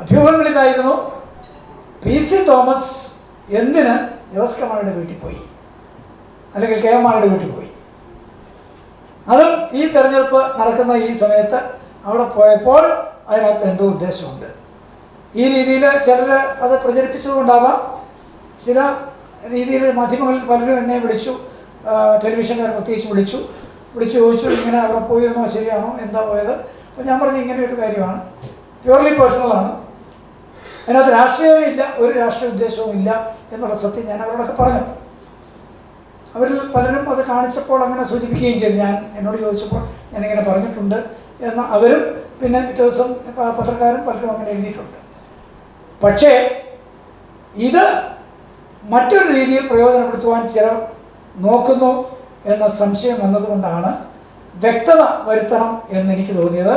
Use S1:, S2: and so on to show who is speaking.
S1: അഭ്യൂഹങ്ങൾ ഇതായിരുന്നു P C Thomas എന്തിന് ജോസ് കെ മാണിയുടെ വീട്ടിൽ പോയി. അല്ലെങ്കിൽ കെ എം വീട്ടിൽ പോയി. അതും ഈ തെരഞ്ഞെടുപ്പ് നടക്കുന്ന ഈ സമയത്ത് അവിടെ പോയപ്പോൾ അതിനകത്ത് എന്തോ ഉദ്ദേശമുണ്ട്. ഈ രീതിയിൽ ചിലർ അത് പ്രചരിപ്പിച്ചതുകൊണ്ടാവാം. ചില രീതിയിൽ മാധ്യമങ്ങളിൽ പലരും എന്നെ വിളിച്ചു ആ, ടെലിവിഷൻകാർ പ്രത്യേകിച്ച് വിളിച്ചു. വിളിച്ചു ചോദിച്ചു ഇങ്ങനെ അവിടെ പോയിരുന്നോ? ശരിയാണോ? എന്താ പോയത്? അപ്പോൾ ഞാൻ പറഞ്ഞു ഇങ്ങനെ ഒരു കാര്യമാണ്. പ്യൂർലി പേഴ്സണലാണ് അതിനകത്ത് രാഷ്ട്രീയവും ഇല്ല ഒരു രാഷ്ട്രീയ ഉദ്ദേശവും ഇല്ല എന്നുള്ള സത്യം ഞാൻ അവരോടൊക്കെ പറഞ്ഞു. അവരിൽ പലരും അത് കാണിച്ചപ്പോൾ അങ്ങനെ സൂചിപ്പിക്കുകയും ചെയ്തു. ഞാൻ എന്നോട് ചോദിച്ചപ്പോൾ ഞാനിങ്ങനെ പറഞ്ഞിട്ടുണ്ട് എന്ന് അവരും പിന്നെ പിറ്റേ ദിവസം പത്രക്കാരും പലരും അങ്ങനെ എഴുതിയിട്ടുണ്ട്. പക്ഷേ ഇത് മറ്റൊരു രീതിയിൽ പ്രയോജനപ്പെടുത്തുവാൻ ചിലർ നോക്കുന്നു എന്ന സംശയം വന്നതുകൊണ്ടാണ് വ്യക്തത വരുത്തണം എന്ന് എനിക്ക് തോന്നിയത്.